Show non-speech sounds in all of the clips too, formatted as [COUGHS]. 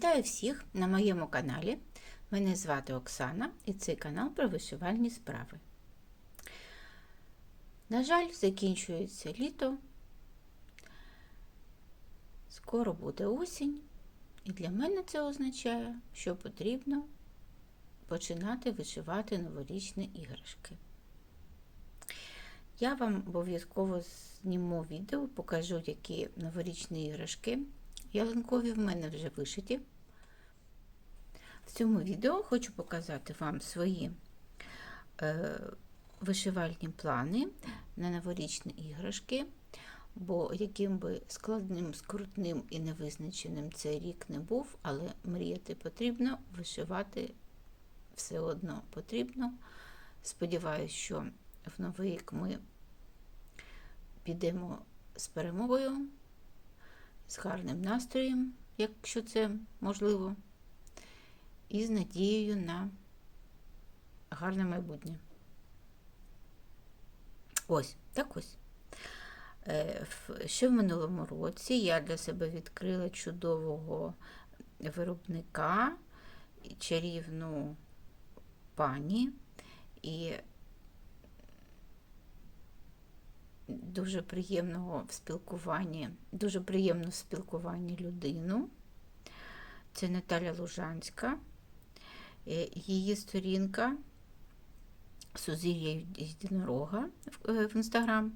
Вітаю всіх на моєму каналі. Мене звати Оксана і цей канал про вишивальні справи. На жаль, закінчується літо. Скоро буде осінь, і для мене це означає, що потрібно починати вишивати новорічні іграшки. Я вам обов'язково зніму відео, покажу, які новорічні іграшки ялинкові в мене вже вишиті. В цьому відео хочу показати вам свої е, вишивальні плани на новорічні іграшки, бо яким би складним, скрутним і невизначеним цей рік не був, але мріяти потрібно, вишивати все одно потрібно. Сподіваюсь, що в новий рік ми підемо з перемогою, з гарним настроєм, якщо це можливо, і з надією на гарне майбутнє. Ось, так ось. Ще в минулому році я для себе відкрила чудового виробника, чарівну пані і дуже приємного в спілкуванні, дуже приємно в спілкуванні людину. Це Наталя Лужанська, її сторінка Сузір'я Єдинорога в інстаграм.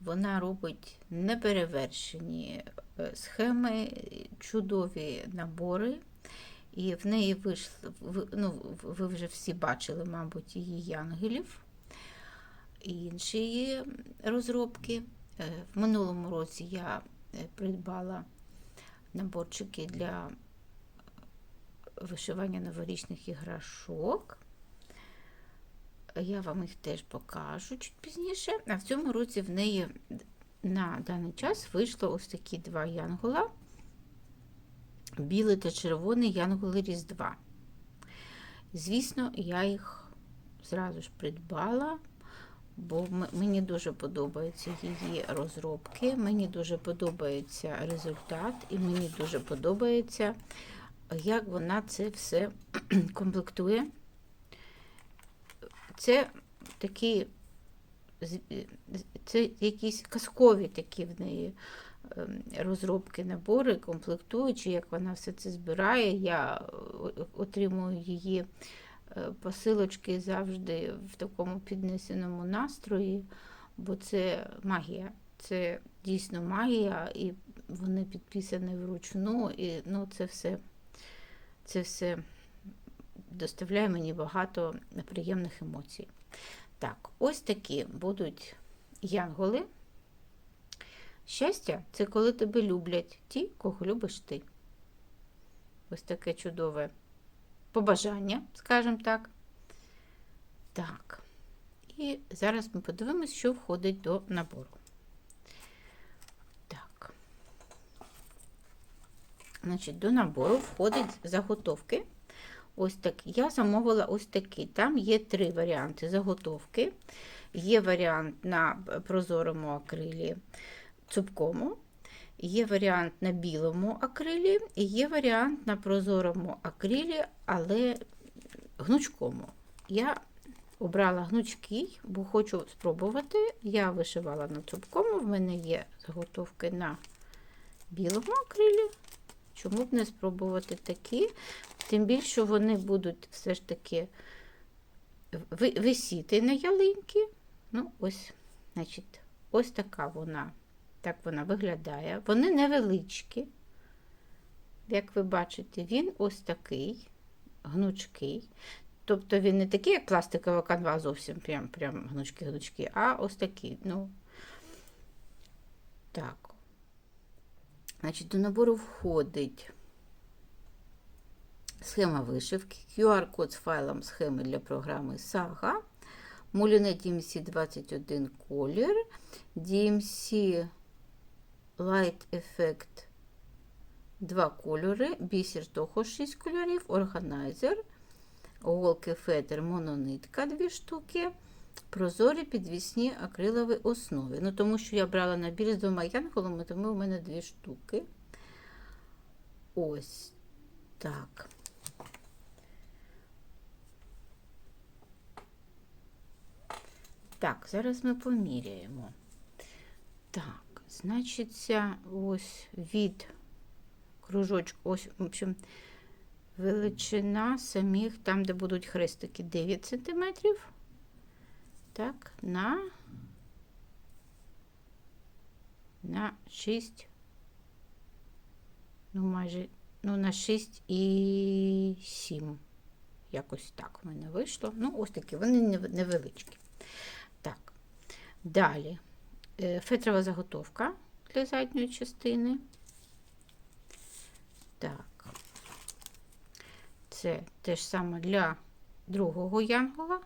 Вона робить неперевершені схеми, чудові набори. І в неї вийшли, ну, ви вже всі бачили, мабуть, її янгелів і інші розробки. В минулому році я придбала наборчики для вишивання новорічних іграшок. Я вам їх теж покажу чуть пізніше. А в цьому році в неї на даний час вийшло ось такі два янгола. Білий та червоний янголи Різдва. Звісно, я їх зразу ж придбала, бо мені дуже подобаються її розробки, мені дуже подобається результат, і мені дуже подобається, як вона це все [CLEARS THROAT] комплектує. Це такі, це якісь казкові такі в неї розробки, набори, комплектуючі, як вона все це збирає. Я отримую її посилочки завжди в такому піднесеному настрої, бо це магія. Це дійсно магія, і вони підписані вручну, і ну, це все, це все доставляє мені багато неприємних емоцій. Так, ось такі будуть янголи. Щастя, це коли тебе люблять ті, кого любиш ти. Ось таке чудове побажання, скажімо так. Так. І зараз ми подивимось, що входить до набору. Так. Значить, до набору входить заготовки. Ось так. Я замовила ось такі. Там є три варіанти заготовки. Є варіант на прозорому акрилі цупкому, є варіант на білому акрилі, і є варіант на прозорому акрилі, але гнучкому. Я обрала гнучкий, бо хочу спробувати. Я вишивала на цупкому, в мене є заготовки на білому акрилі. Чому б не спробувати такі? Тим більше вони будуть все ж таки висіти на ялинки. Ну, ось, значить, ось така вона. Так вона виглядає. Вони невеличкі. Як ви бачите, він ось такий, гнучкий. Тобто він не такий, як пластикова канва, зовсім прям прям гнучки-гнучки, а ось такий. ну, Так. Значить, до набору входить схема вишивки, QR-код з файлом схеми для програми Saga, Molinet DMC 21 колір, DMC Light Effect 2 кольори, бісер того 6 кольорів, органайзер, голки фетер, мононитка 2 штуки, прозорі підвісні акрилові основи. Ну, Тому що я брала набір з двома янголами, тому у мене 2 штуки. Ось Так. Так, зараз ми поміряємо. Так, значиться, ось від кружочку, ось, в общем, величина самих, там, де будуть хрестики, 9 см. Так, на, на 6, ну, майже, ну, на 6 і 7. Якось так в мене вийшло. Ну, ось такі, вони невеличкі. Так, далі. Е, Фетрова заготовка для задньої частини. Так. Це те ж саме для другого янгола.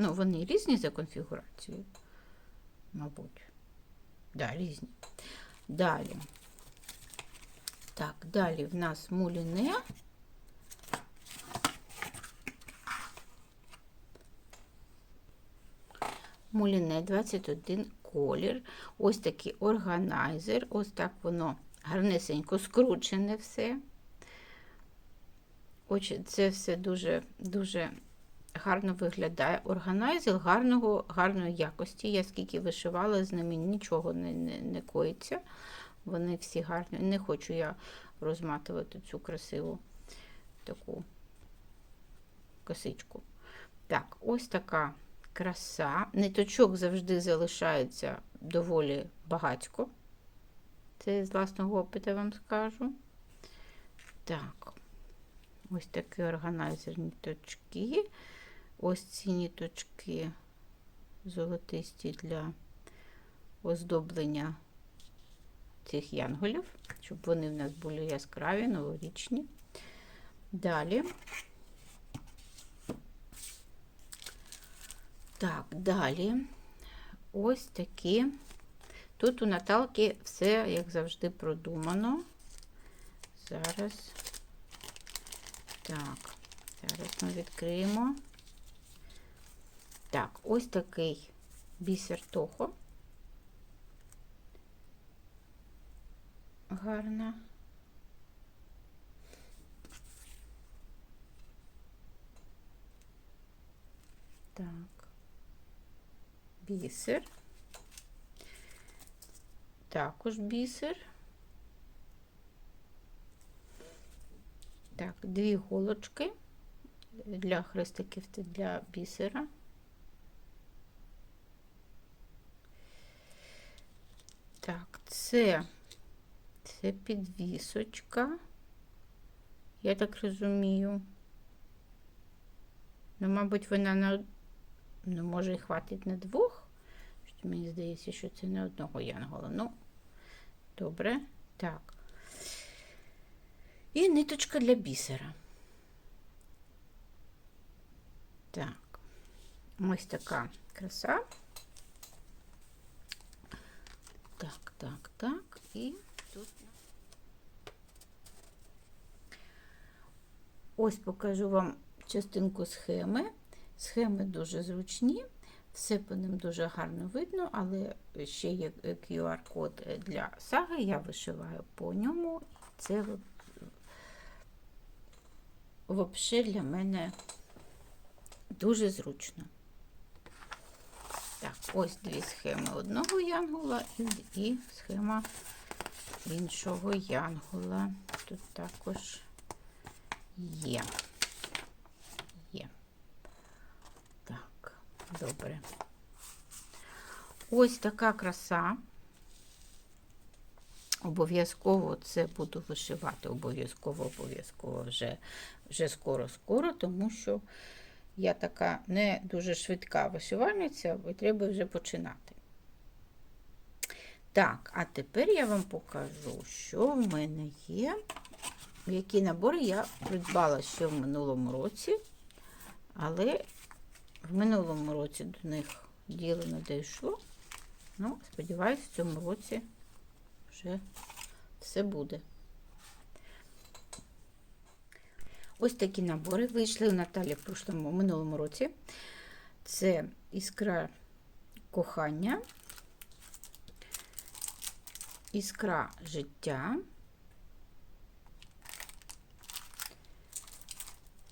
Ну, вони різні за конфігурацією, мабуть. Да, різні. Далі. Так, далі в нас муліне. Муліне 21 колір. Ось такий органайзер. Ось так воно гарнесенько скручене все. Очі, це все дуже дуже гарно виглядає. Органайзер гарного, гарної якості. Я скільки вишивала, з ними нічого не, не, не коїться. Вони всі гарні. Не хочу я розматувати цю красиву таку косичку. Так, ось така краса. Ниточок завжди залишається доволі багатько. Це з власного опиту вам скажу. Так, ось такий органайзер ниточки. Ось ці ниточки золотисті для оздоблення цих янголів, щоб вони в нас були яскраві, новорічні. Далі. Так, далі ось такі. Тут у Наталки все, як завжди, продумано. Зараз. Так, зараз ми відкриємо. Так, ось такий бісер Тохо. Гарна. Так. Бісер. Також бісер. Так, дві голочки для хрестиків та для бісера. Так, це, це підвісочка. Я так розумію. Ну, мабуть, вона на ну, може і хватить на двох. Що мені здається, що це не одного янгола. Ну, добре. Так. І ниточка для бісера. Так. Ось така краса. Так, так, так. І тут. Ось покажу вам частинку схеми. Схеми дуже зручні, все по ним дуже гарно видно, але ще є QR-код для саги, я вишиваю по ньому. Це взагалі для мене дуже зручно. Ось дві схеми одного янгола і, і схема іншого янгола. Тут також є. Є. Так, добре. Ось така краса. Обов'язково це буду вишивати, обов'язково, обов'язково вже вже скоро-скоро, тому що я така не дуже швидка вишивальниця, і треба вже починати. Так, а тепер я вам покажу, що в мене є. Які набори я придбала ще в минулому році, але в минулому році до них діло не дійшло. Ну, сподіваюся, в цьому році вже все буде. Ось такі набори вийшли у Наталі в прошлому, минулому році. Це іскра кохання, іскра життя,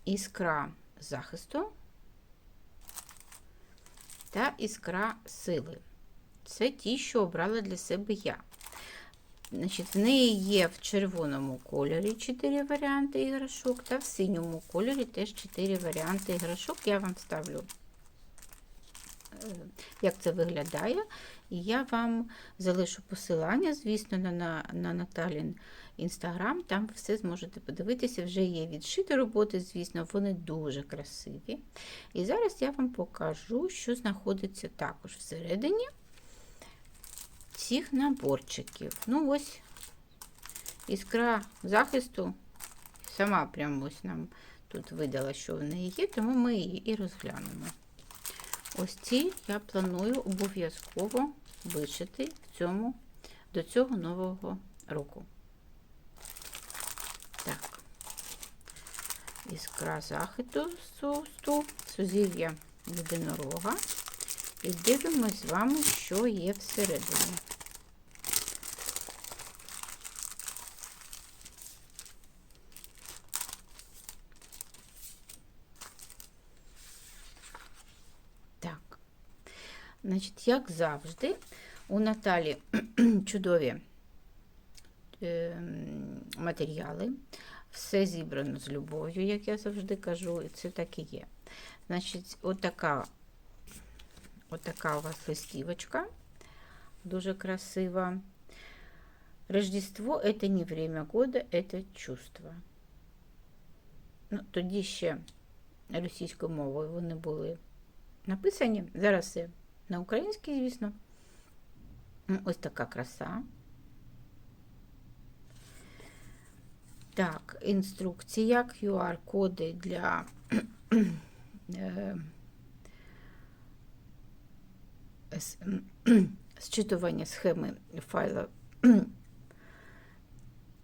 іскра захисту та іскра сили. Це ті, що обрала для себе я. Значить, В неї є в червоному кольорі 4 варіанти іграшок, та в синьому кольорі теж 4 варіанти іграшок. Я вам ставлю, е, як це виглядає. І я вам залишу посилання, звісно, на, на, на Наталін інстаграм. Там ви все зможете подивитися. Вже є відшиті роботи, звісно, вони дуже красиві. І зараз я вам покажу, що знаходиться також всередині цих наборчиків. Ну, ось іскра захисту. Сама прямо ось нам тут видала, що в неї є, тому ми її і розглянемо. Ось ці я планую обов'язково вишити в цьому, до цього нового року. Так, іскра захисту сузір'я єдинорога. І дивимось з вами, що є всередині. Так, значить, як завжди, у Наталі [CLEARS THROAT] чудові е, матеріали. Все зібрано з любов'ю, як я завжди кажу, і це так і є. Значить, отака Отака у вас листівочка, дуже красива. Рождество это не время года, это чувство. Ну, Тоді ще російською мовою вони були написані. Зараз це на українській, звісно. Ось така краса. Так, інструкція, QR-коди для [CLEARS THROAT] [CLEARS THROAT] зчитування схеми файла [CLEARS THROAT]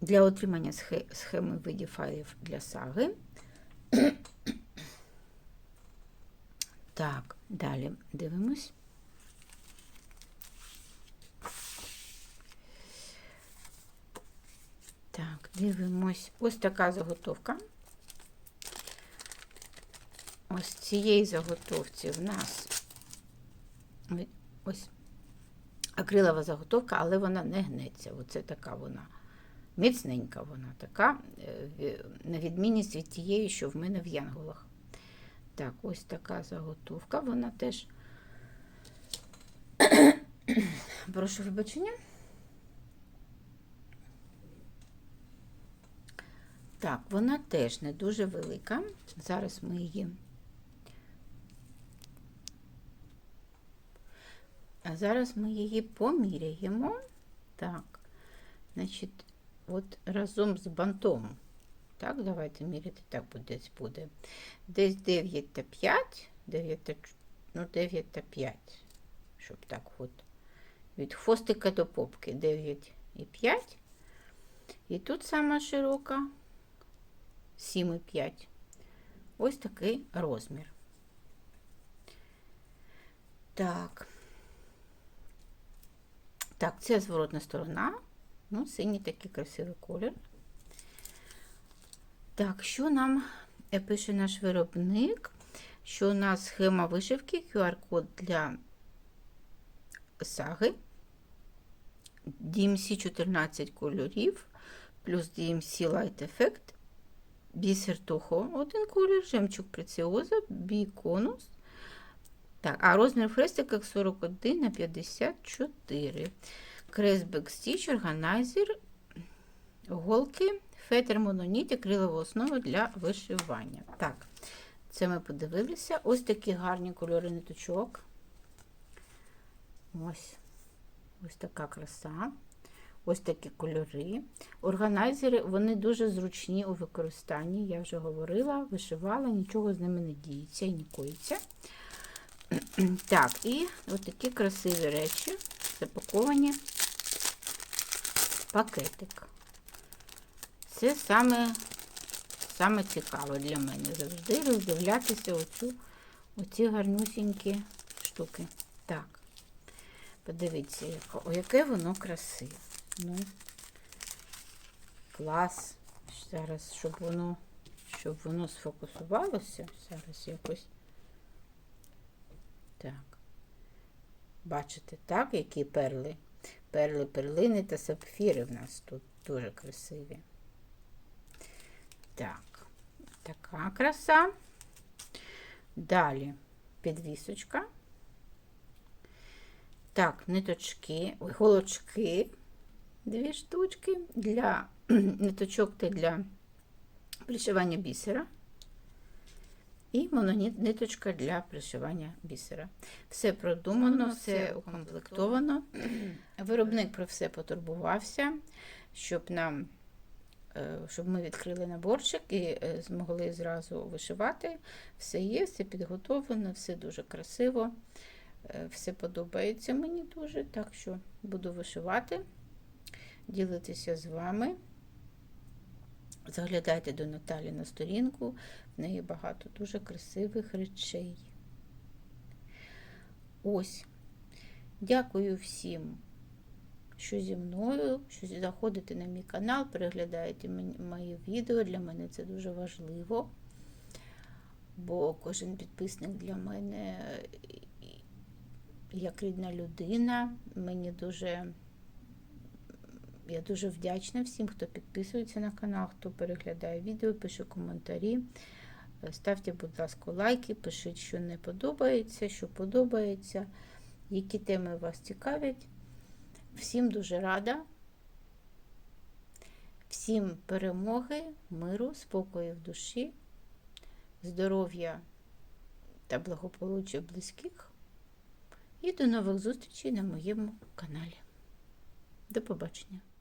для отримання схеми видів файлів для саги. [CLEARS THROAT] Так, далі дивимось. Так, дивимось. Ось така заготовка. Ось цієї заготовці в нас ось акрилова заготовка, але вона не гнеться. Оце така вона міцненька, вона така, е, на відмінність від тієї, що в мене в янголах. Так, ось така заготовка, вона теж. [COUGHS] Прошу вибачення. Так, вона теж не дуже велика. Зараз ми її А зараз ми її поміряємо. Так, значить, от разом з бантом. Так, давайте міряти, так десь буде. Десь 9 та 5, 9 та, ну, 9 та 5, щоб так от. Від хвостика до попки 9 і 5. І тут сама широка 7 і 5. Ось такий розмір. Так. Так, це зворотна сторона. Ну, синій такий красивий колір. Так, що нам пише наш виробник? Що у нас схема вишивки, QR-код для саги, DMC 14 кольорів, плюс DMC Light Effect, бісер Тухо, один колір, жемчуг преціоза, біконус, так, а розмір хрестика 41 на 54. Кресбек стіч, органайзер, голки, фетр мононіт і крилова для вишивання. Так, це ми подивилися. Ось такі гарні кольори ниточок. Ось ось така краса. Ось такі кольори. Органайзери, вони дуже зручні у використанні. Я вже говорила, вишивала, нічого з ними не діється і не коїться. [CLEARS THROAT] Так, і ось такі красиві речі запаковані пакетик. Це саме саме цікаве для мене завжди роздивлятися оцю, оці гарнюсінькі штуки. Так, подивіться, о, яке воно красиве. Ну, клас. Зараз, щоб воно, щоб воно сфокусувалося. Зараз якось. Так. Бачите, так, які перли? Перли, перлини та сапфіри в нас тут дуже красиві. Так, така краса. Далі підвісочка. Так, ниточки, голочки, дві штучки для [CLEARS THROAT] ниточок та для пришивання бісера. І монониточка для пришивання бісера. Все продумано, все укомплектовано. Виробник про все потурбувався, щоб нам, е, щоб ми відкрили наборчик і е, змогли зразу вишивати. Все є, все підготовлено, все дуже красиво. Е, Все подобається мені дуже, так що буду вишивати, ділитися з вами. Заглядайте до Наталі на сторінку, в неї багато дуже красивих речей. Ось. Дякую всім, що зі мною, що заходите на мій канал, переглядаєте мої відео. Для мене це дуже важливо, бо кожен підписник для мене як рідна людина. Мені дуже я дуже вдячна всім, хто підписується на канал, хто переглядає відео, пише коментарі. Е, Ставте, будь ласка, лайки, пишіть, що не подобається, що подобається, які теми вас цікавлять. Всім дуже рада. Всім перемоги, миру, спокою в душі, здоров'я та благополуччя близьких. І до нових зустрічей на моєму каналі. До побачення!